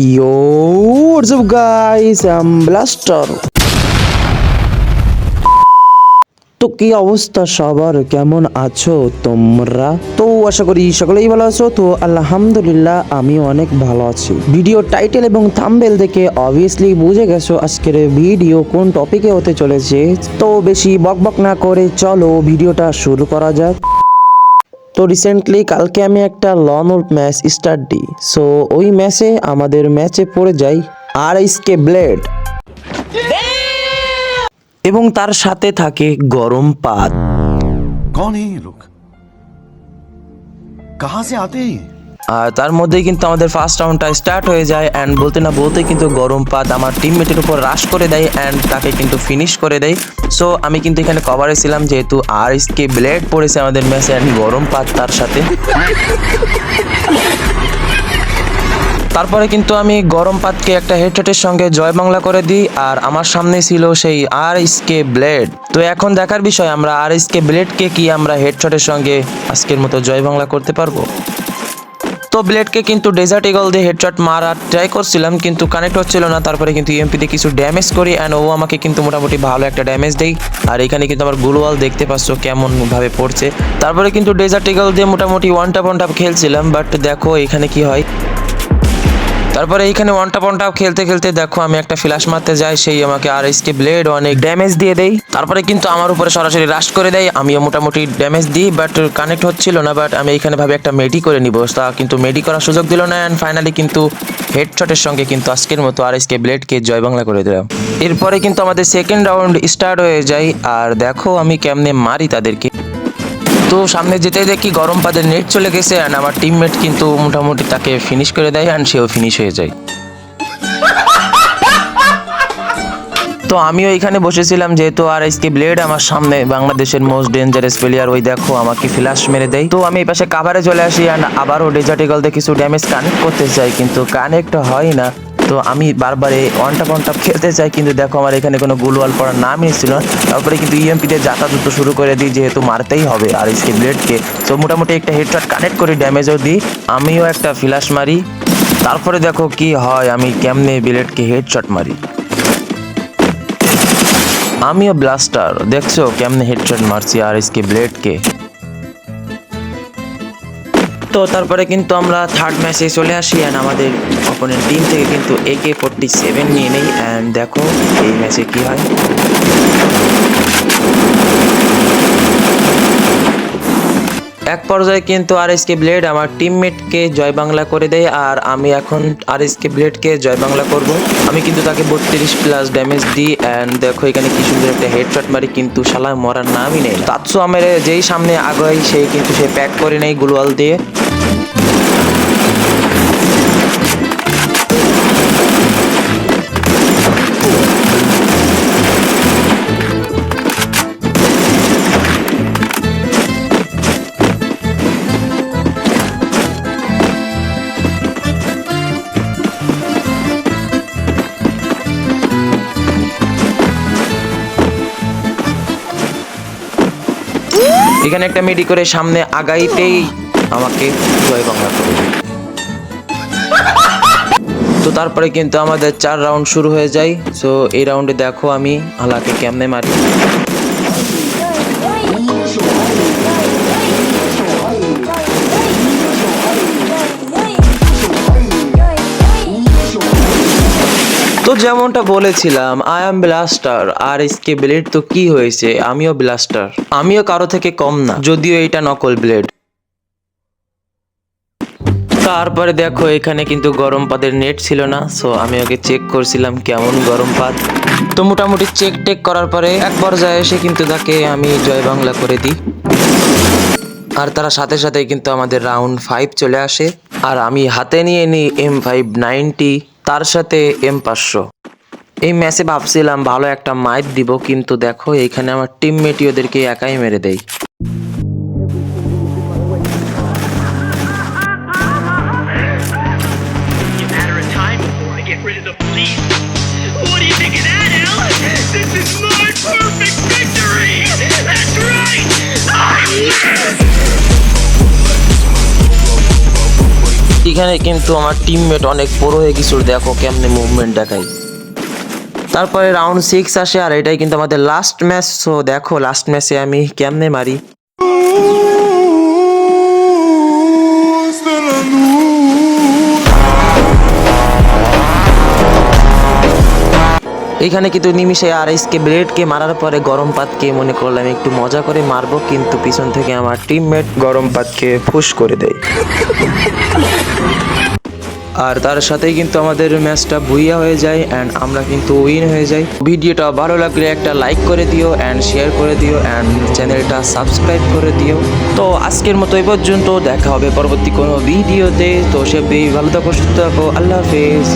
Yo, what's up guys? I'm Blaster. তো কি অবস্থা? সবার কেমন আছো তোমরা? তো আশা করি সকলেই ভালো আছো। তো আলহামদুলিল্লাহ আমি অনেক ভালো আছি। ভিডিও টাইটেল এবং থাম্বেল দেখে অবভিয়াসলি বুঝে গেছো আজকের ভিডিও কোন টপিকে হতে চলেছে। তো বেশি বকবক না করে চলো ভিডিওটা শুরু করা যাক। তো রিসেন্টলি কালকে আমি একটা লন ম্যাচ স্টার্ট দিই সো ওই ম্যাচে আমাদের ম্যাচে পড়ে যাই আর কে ব্লেড এবং তার সাথে থাকে গরম পাত कौन है ये लोग कहां से आते हैं ये? আর তার মধ্যেই কিন্তু আমাদের ফার্স্ট রাউন্ডটা স্টার্ট হয়ে যায় অ্যান্ড বলতে না বলতে কিন্তু গরম পাত আমার টিমমেটের উপর রাশ করে দেয় অ্যান্ড তাকে কিন্তু ফিনিশ করে দেয়। সো আমি কিন্তু এখানে কভারে ছিলাম যেহেতু আর কে ব্লেড পড়েছে আমাদের ম্যাচে অ্যান্ড গরম পাত তার সাথে। তারপরে কিন্তু আমি গরম পাতকে একটা হেডশটের সঙ্গে জয় বাংলা করে দিই আর আমার সামনে ছিল সেই আর কে ব্লেড তো এখন দেখার বিষয়, আমরা আর কে ব্লেডকে কি আমরা হেডশটের সঙ্গে আজকের মতো জয় বাংলা করতে পারব? ব্লেডকে কিন্তু ডেজার্ট ইগল দিয়ে হেডশট মারার ট্রাই করছিলাম, কিন্তু কানেক্ট হচ্ছিল না। তারপরে কিন্তু ইএমপি দিয়ে কিছু ড্যামেজ করি অ্যান্ড ও আমাকে কিন্তু মোটামুটি ভালো একটা ড্যামেজ দেয়। আর এখানে কিন্তু আমার গ্লোয়াল দেখতে পাচ্ছ কেমনভাবে পড়ছে। তারপরে কিন্তু ডেজার্ট ইগল দিয়ে মোটামুটি ওয়ান টাপ ওয়ান টাপ খেলছিলাম বাট দেখো এখানে কি হয়। তারপরে এইখানে ওয়ান টাপ ওয়ান টাপ খেলতে খেলতে দেখো আমি একটা ফ্ল্যাশ মারতে যাই, সেই আমাকে আর এসকে ব্লেড অনেক ড্যামেজ দিয়ে দেয়। তারপরে কিন্তু আমার উপরে সরাসরি রাশ করে দেয়, আমিও মোটামুটি ড্যামেজ দিই বাট কানেক্ট হচ্ছিল না বাট আমি এইখানে ভাবে একটা মেডি করে নিব। তা কিন্তু মেডি করার সুযোগ দিল না অ্যান্ড ফাইনালি কিন্তু হেডশটের সঙ্গে কিন্তু আজকের মতো আর এসকে ব্লেডকে জয় বাংলা করে দিলাম। এরপরে কিন্তু আমাদের সেকেন্ড রাউন্ড স্টার্ট হয়ে যায়, আর দেখো আমি কেমনে মারি তাদেরকে। তো সামনে যেতে দেখি গরম পাদের নেট চলে গেছে অ্যান্ড আমার টিমমেট কিন্তু মোটামুটি তাকে ফিনিশ করে দেয় অ্যান্ড সেও ফিনিশ হয়ে যায়। তো আমিও এখানে বসেছিলাম যেহেতু আর এসকে ব্লেড আমার সামনে, বাংলাদেশের মোস্ট ডেঞ্জারাস প্লেয়ার ওই দেখো আমাকে ফ্ল্যাশ মেরে দেয়। তো আমি এই পাশে কাভারে চলে আসি অ্যান্ড আবারও ডেজার্টিকল দিয়ে কিছু ড্যামেজ কানেক্ট করতে চাই, কিন্তু কানেক্ট হয় না। তো আমি বারবার এই ওয়ান টাপ ওয়ান টাপ খেলতে চাই, কিন্তু দেখো আমার এখানে কোনো গুলওয়াল পড়ার নামই ছিল না। তারপরে কিন্তু ইএমপি দিয়ে যাতায়াত শুরু করে দিই, যেহেতু মারতেই হবে আর এসকে ব্লেডকে তো মোটামুটি একটা হেডশট কানেক্ট করি ড্যামেজও দিই। আমিও একটা ফ্ল্যাশ মারি। তারপরে দেখো কি হয়, আমি কেমনে ব্লেডকে হেডশট মারি। আমিও ব্লাস্টার দেখছ কেমনে হেডশট মারছি আর এসকে ব্লেডকে তো তারপরে কিন্তু আমরা থার্ড ম্যাচে চলে আসি অ্যান্ড আমাদের অপোনেন্ট টিম থেকে কিন্তু এ কে ফোরটি সেভেন নিয়ে নেই অ্যান্ড দেখো এই ম্যাচে কী হয়। এক পর্যায়ে কিন্তু আর এসকে ব্লেড আমার টিমমেটকে জয় বাংলা করে দেয় আর আমি এখন আর এস কে ব্লেডকে জয় বাংলা করব। আমি কিন্তু তাকে বত্রিশ প্লাস ড্যামেজ দিই অ্যান্ড দেখো এখানে কি সুন্দর একটা হেডশট মারি, কিন্তু শালা মরার নামই নেই। তাৎসু আমের যেই সামনে আগাই সেই কিন্তু সে প্যাক করে নেই গুলওয়াল দিয়ে। এখানে একটা মেডি করে সামনে আগাইতেই আমাকে জয় বাংলা করে তো তারপরে কিন্তু আমাদের চার রাউন্ড শুরু হয়ে যায়। সো এই রাউন্ডে দেখো আমি আলাকে কেমনে মারি। তো যেমনটা বলেছিলাম আই এম ব্লাস্টার আর এসকে ব্লেড তো কি হয়েছে? আমিও ব্লাস্টার আমিও কারও থেকে কম না, যদিও এটা নকল ব্লেড তারপরে দেখো, এখানে কিন্তু গরম পাদের নেট ছিল না সো আমি ওকে চেক করছিলাম কেমন গরম পাত তো মোটামুটি চেক টেক করার পরে এক পর্যায়ে এসে কিন্তু তাকে আমি জয় বাংলা করে দিই। আর তারা সাথে সাথে কিন্তু আমাদের রাউন্ড ফাইভ চলে আসে, আর আমি হাতে নিয়ে নিই এম ফাইভ নাইনটি তার সাথে এম পাঁচশো। এই ম্যাচে ভাবছিলাম ভালো একটা মাইট দিব, কিন্তু দেখো এখানে আমার টিমমেটই ওদেরকে একাই মেরে দেয়। এইখানে কিন্তু আমার টিমমেট অনেক বড় হয়ে গেছিল দেখো কেমনে মুভমেন্ট দেখাই তারপরে রাউন্ড সিক্স আসে, আর এটাই কিন্তু আমাদের লাস্ট ম্যাচ সো দেখো লাস্ট ম্যাচে আমি কেমনে মারি। এখানে কিন্তু নিমিশে আর এসকে ব্লেডকে মারার পরে গরম পাতকে মনে করলাম একটু মজা করে মারবো, কিন্তু পিছন থেকে আমার টিমমেট গরম পাতকে ফুস করে দেয়। আর তার সাথেই কিন্তু আমাদের ম্যাচটা ভুইয়া হয়ে যায় অ্যান্ড আমরা কিন্তু উইন হয়ে যাই। ভিডিওটা ভালো লাগলে একটা লাইক করে দিও অ্যান্ড শেয়ার করে দিও অ্যান্ড চ্যানেলটা সাবস্ক্রাইব করে দিও। তো আজকের মতো এই পর্যন্ত দেখা হবে পরবর্তী কোনো ভিডিওতে। তো সে ভালো থাকো, সুস্থ থাকো, আল্লাহ হাফেজ।